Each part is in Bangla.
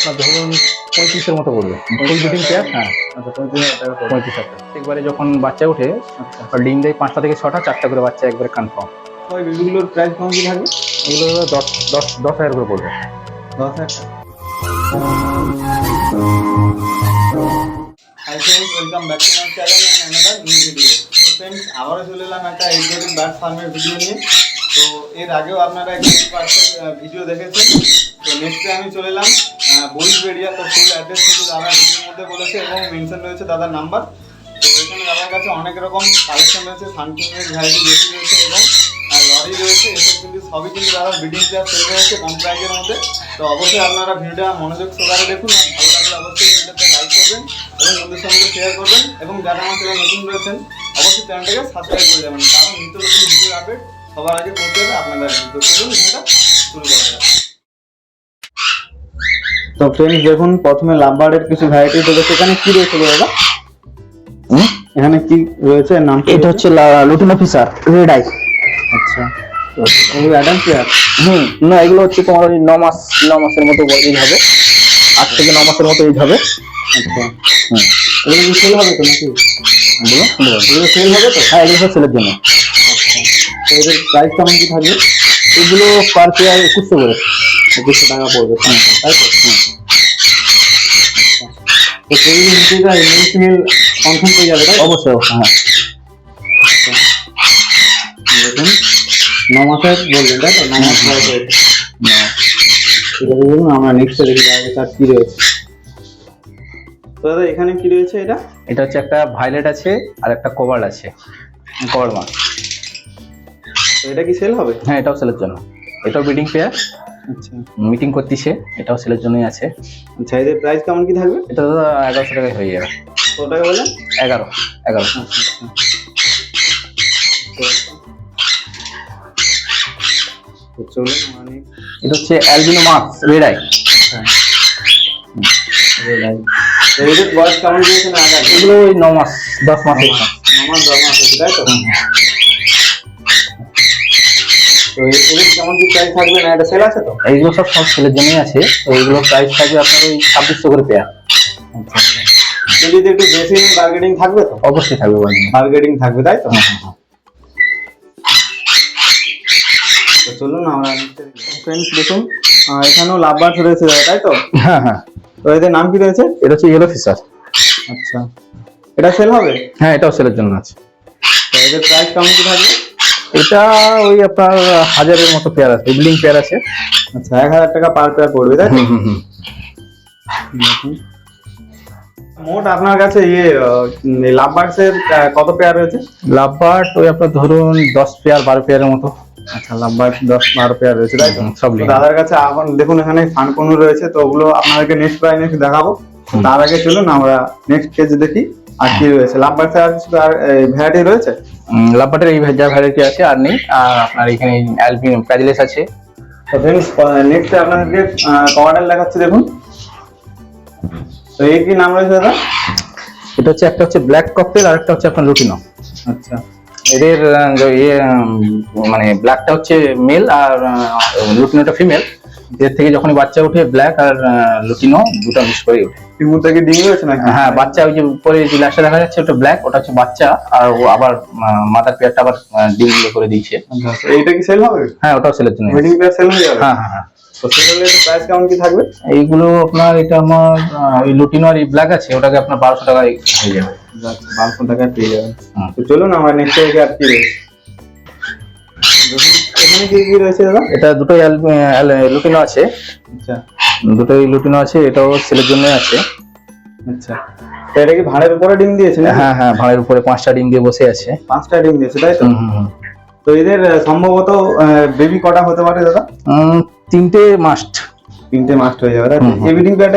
আপনার ধরুন পঁয়ত্রিশের মতো পড়বে। ব্রিডিং পেয়ার হ্যাঁ। আচ্ছা পঁয়ত্রিশ হাজার টাকা পঁয়ত্রিশ হাজার একবারে যখন বাচ্চা ওঠে আচ্ছা। ডিম দেয় পাঁচটা থেকে ছটা চারটা করে বাচ্চা একবারে কনফার্ম ওই বেবিগুলোর প্রাইস কেমন কি থাকবে? এগুলো দশ দশ দশ হাজার করে পড়বে। দশ হাজার hi friends welcome back to my channel and another new video তো ফ্রেন্ডস আবারও চলে এলাম একটা এক্সোটিক বার্ড ফার্মের ভিডিও নিয়ে। তো এর আগেও আপনারা বার্ডসের ভিডিও দেখেছেন। তো নেক্সটে আমি চলে এলাম বইস বেরিয়া তো ফুল অ্যাড্রেস কিন্তু দাদা ভিডিওর মধ্যে বলেছে এবং মেনশন রয়েছে দাদার নাম্বার তো এখানে দাদার কাছে অনেক রকম কালেকশন রয়েছে সানকিংয়ের ভ্যারাইটি বেশি রয়েছে এবং লরি রয়েছে, এসব কিন্তু সবই কিন্তু দাদা বিডিং প্লেয়ার সেল রয়েছে কম প্রাইজের মধ্যে। তো অবশ্যই আপনারা ভিডিওটা মনোযোগ সহকারে দেখুন ভালো লাগলে অবশ্যই ভিডিওতে লাইক করবেন এবং বন্ধুদের সঙ্গে শেয়ার করবেন। এবং যারা আমার চ্যানেল নতুন রয়েছেন, অবশ্যই চ্যানেলটাকে সাবস্ক্রাইব করে যাবেন, কারণ নিত্য নতুন ভিডিও আপডেট সবার আগে পৌঁছে যাবে। তো চলুন ভিডিওটা শুরু করা যাক তো ফ্রেন্ডস দেখুন প্রথমে লাভবার্ডের কিছু ভ্যারাইটি রয়েছে সেখানে কি রয়েছে দাদা? এখানে কি রয়েছে? নাম এটা হচ্ছে লুটিন অফিসার রেড আই আচ্ছা। এগুলো অ্যাডাল্ট পেয়ার হুম। না এগুলো হচ্ছে তোমার ওই ন মাস ন মাসের মতো এজ হবে। আট থেকে ন মাসের মতো এই হবে। আচ্ছা। হুম। এগুলো কি সেল হবে তো নাকি? এগুলো সেল হবে তো? হ্যাঁ এগুলো সব ছেলের জন্য। তো এদের প্রাইস কেমন কি থাকবে? এগুলো পার পেয়ার একুশশো করে। একুশশো টাকা পড়বে। তাই তো। তো? মেল ফিমেল কনফার্ম হয়ে যাবে তাই অবশ্যই অবশ্যই হ্যাঁ। দেখুন ন মাসের বলবেন তাই তো? ন মাস বয়স। হয়েছে ঠিক আছে বলুন আমরা নেক্সটে দেখি তার কি রয়েছে। তো দাদা এখানে কি রয়েছে এটা? এটা হচ্ছে একটা ভাইলেট আছে আর একটা কভার আছে। কভার মাছ। এটা কি সেল হবে? হ্যাঁ এটাও সেলের জন্য। এটাও ব্রিডিং পেয়ার আচ্ছা। মিটিং করতেছে এটাও সেলের জন্যই আছে। আচ্ছা এদের প্রাইস কেমন কি থাকবে? এটা দাদা এগারোশো টাকায় হয়ে যাবে। কত টাকা বলেন এগারো এগারো। আচ্ছা আচ্ছা। তো চলুন মানে এটা হচ্ছে অ্যালবিনো মাছ রেড আই এদের বয়স কেমন দিয়েছে না আগে? এগুলো ওই ন মাস দশ মাস আমার জমা আছে তাই তো? তো এ- এদের কেমন কি প্রাইস থাকবে না? এটা সেল আছে তো? এইগুলো সব সব ছেলের জন্যই আছে। তো এইগুলো প্রাইস থাকবে আপনার ওই ছাব্বিশশো করে পেয়ার যদি একটু বেশি বার্গেটিং থাকবে তো? অবশ্যই থাকবে বার্গেটিং থাকবে তাই তো? তো চলুন আমরা ফ্রেন্ডস দেখুন। এখানেও লাভবার্স রয়েছে তাই তো? হ্যাঁ হ্যাঁ। তো এদের নাম কি রয়েছে? এটা হচ্ছে ইয়েলো ফিশার আচ্ছা। এটা সেল হবে? হ্যাঁ এটাও সেলের জন্য আছে। তো এদের প্রাইস কেমন কি থাকবে? এটা ওই আপনার হাজারের মতো পেয়ার আছে বিল্ডিং পেয়ার আছে। আচ্ছা এক হাজার টাকা পার পেয়ার পড়বে তাই। মোট আপনার কাছে ইয়ে লাভবার্সের কত পেয়ার রয়েছে? লাভবার্ড ওই আপনার ধরুন দশ পেয়ার বারো পেয়ারের মতো। আচ্ছা লাভবার্স দশ বারো পেয়ার রয়েছে তাই তো? সব দাদার কাছে এখন দেখুন এখানে ফানকনু রয়েছে তো ওগুলো আপনাদেরকে নেক্সট নেক্সট দেখাবো। তার আগে চলুন আমরা নেক্সট পেজ দেখি। আর কি রয়েছে? লাভবার্স আর কিছু আর ভ্যারাইটি রয়েছে? লাভবার্ডের এই যা ভ্যারাইটি আছে আর নেই। আর আপনার এখানে অ্যালবিন প্যাজিলেস আছে। তো ফ্রেন্ডস নেক্সট আপনাদেরকে কভারডাল দেখাচ্ছি দেখুন। তো এই কি নাম রয়েছে দাদা? এটা হচ্ছে একটা হচ্ছে ব্ল্যাক ককটেল আর একটা হচ্ছে আপনার লুটিনো। আচ্ছা। এদের ইয়ে মানে ব্ল্যাকটা হচ্ছে মেল আর লুটিনোটা ফিমেল এর থেকে যখনই বাচ্চা উঠে ব্ল্যাক আর লুটিনো দুটো মিক্স করে ওঠে। টিমুর থেকে ডিম রয়েছে নাকি? হ্যাঁ বাচ্চা ওই যে উপরে যে লাশটা দেখা যাচ্ছে ওটা ব্ল্যাক ওটা হচ্ছে বাচ্চা আর ও আবার মাদার পেয়ারটা আবার ডিমগুলো করে দিয়েছে। আচ্ছা, এইটা কি সেল হবে? হ্যাঁ ওটাও সেলের জন্য ওয়েডিং পেয়ার সেল হয়ে যাবে? হ্যাঁ হ্যাঁ হ্যাঁ। তো সেগুলো প্রাইস কেমন কি থাকবে? এইগুলো আপনার এটা আমার ওই লুটিনো আর এই ব্ল্যাক আছে ওটাকে আপনার বারোশো টাকায় হয়ে যাবে। বারোশো টাকায় পেয়ে যাবেন। তো চলুন আমরা নেক্সট থেকে আর কি রয়েছে এখানে কি কি রয়েছে দাদা? এটা দুটোই লুটিনো আছে। আচ্ছা। দুটোই লুটিনো আছে এটাও সেলের জন্য আছে। আচ্ছা। তো এটা কি ভাড়ের উপরে ডিম দিয়েছে হ্যাঁ হ্যাঁ ভাড়ের উপরে পাঁচটা ডিম দিয়ে বসে আছে। পাঁচটা ডিম দিয়েছে তাই তো? এদের সম্ভবত বেবি কটা হতে পারে দাদা? উম, তিনটে মাস্ট তিনটে মাস্ট হয়ে যাবে। এই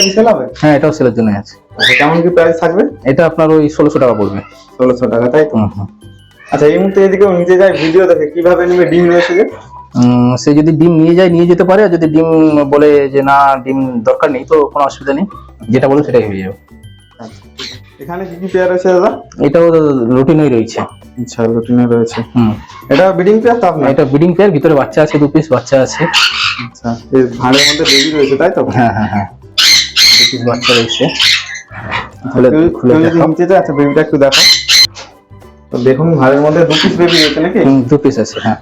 কি সেল হবে? হ্যাঁ এটাও সেলের জন্য আছে। আচ্ছা কেমন কি প্রাইস থাকবে? এটা আপনার ওই ষোলোশো টাকা পড়বে। ষোলোশো টাকা তাই তো। আচ্ছা এই মুহূর্তে এদিকেও নিচে যায় ভিডিও দেখে কীভাবে নেবে ডিম রয়েছে যে? উম, সে যদি ডিম নিয়ে যায় নিয়ে যেতে পারে আর যদি ডিম বলে যে না ডিম দরকার নেই তো কোনো অসুবিধা নেই। যেটা বলে সেটাই হয়ে যাবে। আচ্ছা, আছে। এখানে কি কি পেয়ার রয়েছে দাদা? এটাও রুটিনই রয়েছে। আচ্ছা রুটিনে রয়েছে। হুম। এটা ব্রিডিং পেয়ার তো আপনার? এটা ব্রিডিং পেয়ার ভিতরে বাচ্চা আছে দু পিস বাচ্চা আছে। আচ্ছা এই ভাঁড়ের মধ্যে বেবি রয়েছে তাই তো? হ্যাঁ হ্যাঁ হ্যাঁ। দু পিস বাচ্চা রয়েছে। খুলে কেউ- খুলে কেউ যদি নিতে চায়, আচ্ছা বেবিটা একটু দেখো তো দেখুন ঘরের মধ্যে দু পিস বেবি রয়েছে নাকি? দু পিস আছে হ্যাঁ।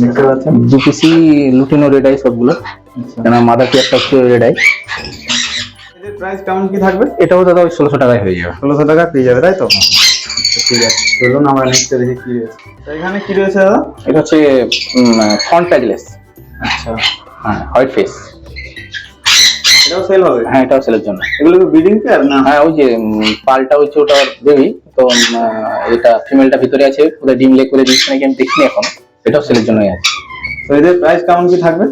দেখতে পাচ্ছেন? দু পিসই লুটিনো রেডাই সবগুলো। আচ্ছা। কেন মাদার পেয়ারটা হচ্ছে রেডাই এদের প্রাইস কেমন কি থাকবে? এটাও দাদা ওই ষোলোশো টাকায় হয়ে যাবে। ষোলোশো টাকা পেয়ে যাবে তাই তো? ঠিক আছে চলুন আমরা নেক্সটে দেখি কি রয়েছে। তো এখানে কি রয়েছে দাদা? এটা হচ্ছে ফ্রন্ট প্যাডলেস আচ্ছা। হ্যাঁ হোয়াইট ফেস এটাও সেল হবে? হ্যাঁ এটাও সেলের জন্য। এগুলো কি ব্রিডিং পেয়ার না? হ্যাঁ ওই যে পালটা হচ্ছে ওটা বেবি তো এটা ফিমেলটা ভিতরে আছে ওটা ডিম লেগ করে দিচ্ছে নাকি আমি দেখিনি এখন। এটাও সেলের জন্যই আছে। তো এদের প্রাইস কেমন কি থাকবে?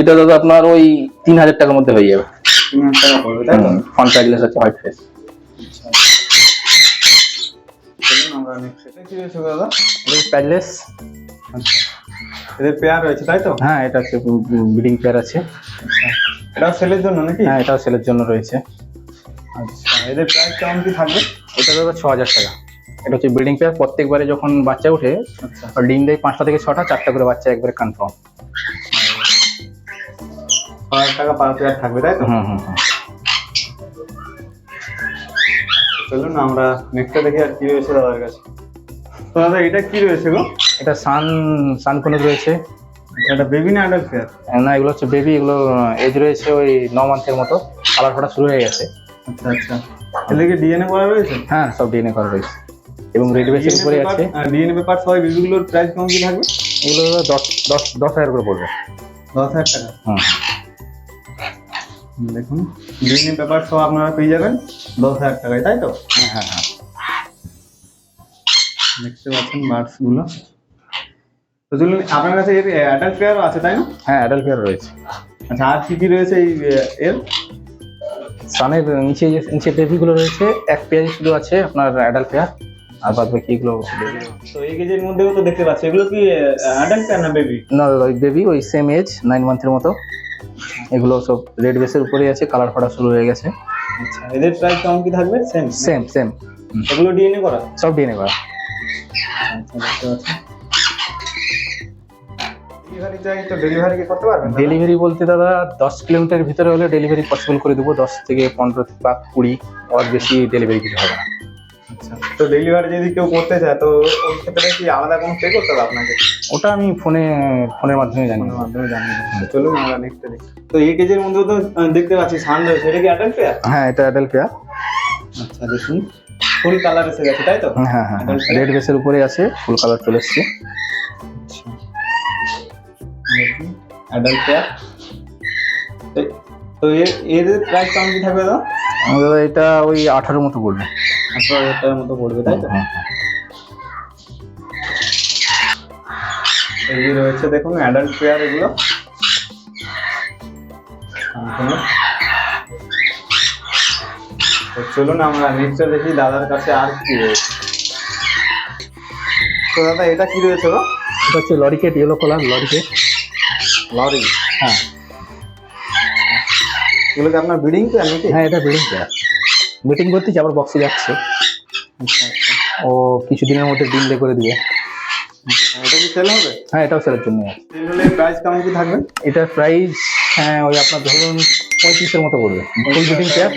এটা দাদা আপনার ওই তিন হাজার টাকার মধ্যে হয়ে যাবে। তিন হাজার টাকা পড়বে তাই তো? আছে হোয়াইট ফেস আমরা নেক্সট এটা কি রয়েছে দাদা। আচ্ছা। এদের পেয়ার রয়েছে তাই তো? হ্যাঁ এটা হচ্ছে ব্রিডিং পেয়ার আছে। আচ্ছা। এটাও সেলের জন্য নাকি? হ্যাঁ এটাও সেলের জন্য রয়েছে। আচ্ছা এদের প্রাইস কেমন কি থাকবে? এটা দাদা ছ হাজার টাকা। এটা হচ্ছে ব্রিডিং পেয়ার প্রত্যেকবারে যখন বাচ্চা ওঠে আচ্ছা। আর ডিম দেয় পাঁচটা থেকে ছটা চারটা করে বাচ্চা একবারে কনফার্ম হাজার টাকা পার পেয়ার থাকবে তাই তো? হুম হুম হুম। চলুন আমরা নেক্সটটা দেখি আর কি রয়েছে দাদার কাছে। তো দাদা এটা কি রয়েছে গো? এটা সান সান কোনো রয়েছে। এটা বেবি না অ্যাডাল্ট পেয়ার না এগুলো হচ্ছে বেবি এগুলো এজ রয়েছে ওই ন মান্থের মতো। কালার ফোটা শুরু হয়ে গেছে। আচ্ছা আচ্ছা। এদেরকে ডিএনএ করা রয়েছে? হ্যাঁ সব ডিএনএ করা রয়েছে। এবং রেড বেসের উপরে আছে। ডিএনএ পেপার সহ বেবিগুলোর প্রাইস কেমন কি থাকবে? এগুলো দশ দশ দশ হাজার করে পড়বে। দশ হাজার টাকা? হুম, দেখুন ডিএনএ পেপার সহ আপনারা পেয়ে যাবেন দশ হাজার টাকায় তাই তো? হ্যাঁ হ্যাঁ হ্যাঁ। দেখতে পাচ্ছেন বার্ডস গুলো আপনার কাছে এর অ্যাডাল্ট পেয়ারও আছে তাই না? হ্যাঁ অ্যাডাল্ট পেয়ার রয়েছে। আচ্ছা আর কি কি রয়েছে এই এর? সানের নিচে যে নিচে বেবিগুলো রয়েছে এক পেয়ার শুধু আছে আপনার অ্যাডাল্ট পেয়ার আর বাদ বাকি এগুলো তো এই কেজের মধ্যেও তো দেখতে পাচ্ছি। এগুলো কি অ্যাডাল্ট পেয়ার না বেবি না ওই বেবি ওই সেম এজ নাইন মান্থের মতো। এগুলো সব রেড বেসের উপরেই আছে কালার ফাটা শুরু হয়ে গেছে। আচ্ছা এদের প্রাইস কেমন কি থাকবে? সেম সেম সেম এগুলো ডিএনএ করা? সব ডিএনএ করা। আচ্ছা ডেলিভারি চাই তো ডেলিভারি কি করতে পারবেন ডেলিভারি বলতে দাদা দশ কিলোমিটারের ভিতরে হলে ডেলিভারি পসিবল করে দেবো। দশ থেকে পনেরো বা কুড়ি আর বেশি ডেলিভারি কিছু হবে না। আচ্ছা তো ডেলিভারি যদি কেউ করতে চায় তো ওই ক্ষেত্রে কি আলাদা কোনো পে করতে হবে আপনাকে? ওটা আমি ফোনে ফোনের মাধ্যমে জানি ফোনের মাধ্যমে দেবো। চলুন আমরা নেক্সট দেখি। তো এই কেজের মধ্যেও তো দেখতে পাচ্ছি সান রয়েছে। এটা কি অ্যাডাল্ট পেয়ার হ্যাঁ এটা অ্যাডাল্ট পেয়ার আচ্ছা দেখুন। ফুল কালার এসে গেছে তাই তো? হ্যাঁ হ্যাঁ রেড বেসের উপরে আছে ফুল কালার চলে এসছে। অ্যাডাল্ট পেয়ার তো এর এর প্রাইস কেমন কি থাকবে দাদা? এটা ওই আঠারো মতো পড়বে। আঠারো হাজার টাকার মতো পড়বে তাই তো? হ্যাঁ, হ্যাঁ। এই রয়েছে দেখুন অ্যাডাল্ট পেয়ার এগুলো। তো চলুন আমরা নেক্সটে দেখি দাদার কাছে আর কি রয়েছে। তো দাদা এটা কি রয়েছে গো? এটা হচ্ছে lorikeet yellow colour lorikeet lory. হ্যাঁ। এগুলো কি আপনার ব্রিডিং পেয়ার নাকি? হ্যাঁ এটা বিল্ডিং পেয়ার মিটিং করতে আবার বক্সে যাচ্ছে। আচ্ছা আচ্ছা। ও কিছুদিনের মধ্যে ডিম দিয়ে করে দিবে। আচ্ছা, এটা কি সেল হবে? হ্যাঁ এটাও সেলের জন্য সেল হলে প্রাইস কেমন কি থাকবে? এটার প্রাইস হ্যাঁ ওই আপনার ধরুন পঁয়ত্রিশের মতো পড়বে।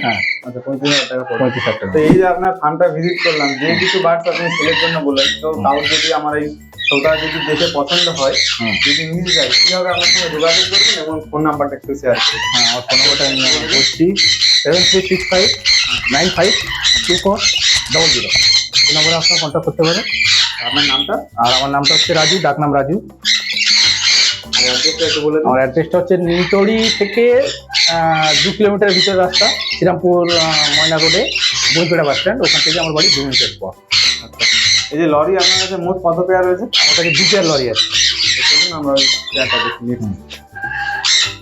হ্যাঁ। আচ্ছা পঁয়ত্রিশ হাজার টাকা পঁয়ত্রিশ হাজার টাকা। তো এই যে আপনার ফার্মটা ভিজিট করলাম যে কিছু বার্ডস আপনি সেলের জন্য বললেন তো যদি আমার এই যদি দেখে পছন্দ হয় যদি নিতে যায় কীভাবে আপনার সঙ্গে যোগাযোগ করবেন এবং ফোন নাম্বারটা একটু শেয়ার করবেন? হ্যাঁ আমার ফোন নাম্বারটা আমি বলছি। Seven three six five nine five two four double zero এই নম্বরে আপনার কন্ট্যাক্ট করতে পারেন। আপনার নামটা? আর আমার নামটা হচ্ছে রাজু ডাক নাম রাজু। আমার অ্যাড্রেসটা হচ্ছে নিমতড়ি থেকে দু কিলোমিটারের ভিতরে রাস্তা শ্রীরামপুর ময়না রোডে বইপেড়া বাস স্ট্যান্ড ওখান থেকে আমার বাড়ি দু মিনিটের পর আচ্ছা এই যে লরি আপনার কাছে মোট কত পেয়ার রয়েছে? আমার কাছে দু পেয়ার লরি আছে। আমরা পেয়ারটা দেখি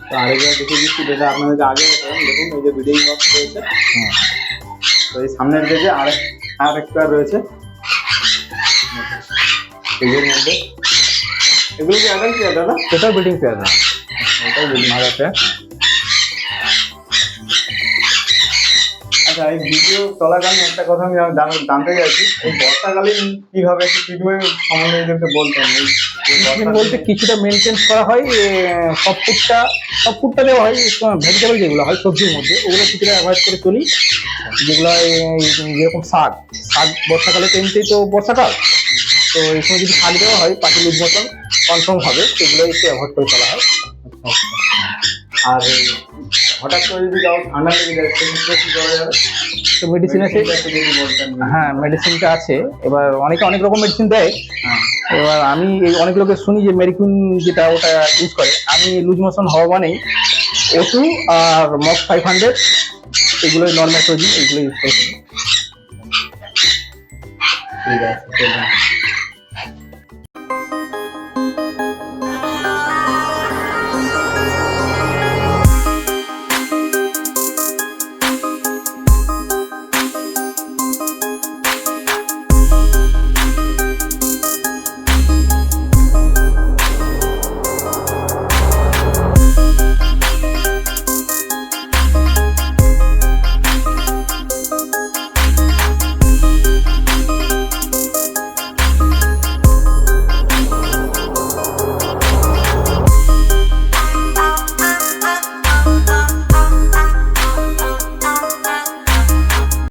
তো আরেকবার দেখে দিচ্ছি যেটা আপনাদেরকে আগে দেখুন এই যে বিডিং বক্স রয়েছে। তো এই সামনের দিকে আরেক আরেক পেয়ার রয়েছে। পেজের মধ্যে এগুলো কি অ্যাডাল্ট পেয়ার দাদা এটাও বিল্ডিং পেয়ার না এটাও বলি হাজার পেয়ার আচ্ছা এই ভিডিও চলাকালীন একটা কথা আমি জানতে চাইছি। এই বর্ষাকালীন কীভাবে একটু ট্রিটমেন্ট সম্বন্ধে একটু বলতেন বলতে কিছুটা মেনটেন করা হয় সব ফুডটা সব ফুডটা দেওয়া হয় ভেজিটেবল যেগুলো হয় সবজির মধ্যে ওগুলো কিছুটা অ্যাভয়েড করে চলি। যেগুলো যেরকম শাক শাক বর্ষাকালে এমনিতেই তো বর্ষাকাল। তো এই সময় যদি শাক দেওয়া হয় লুজ মতন কনফার্ম হবে সেগুলো একটু অ্যাভয়েড করে চলা হয়। আর হঠাৎ করে যদি কারও ঠান্ডা লেগে যায় সেক্ষেত্রে কি করা যাবে? তো মেডিসিন আছে। হ্যাঁ মেডিসিনটা আছে। এবার অনেকে অনেক রকম মেডিসিন দেয়। হ্যাঁ। এবার আমি এই অনেক লোকের শুনি যে মেরিকুইন যেটা ওটা ইউজ করে। আমি লুজ মোশন হওয়া মানেই ওটু আর মক ফাইভ হান্ড্রেড এগুলোই নর্মাল এগুলো ইউজ করে। ঠিক আছে।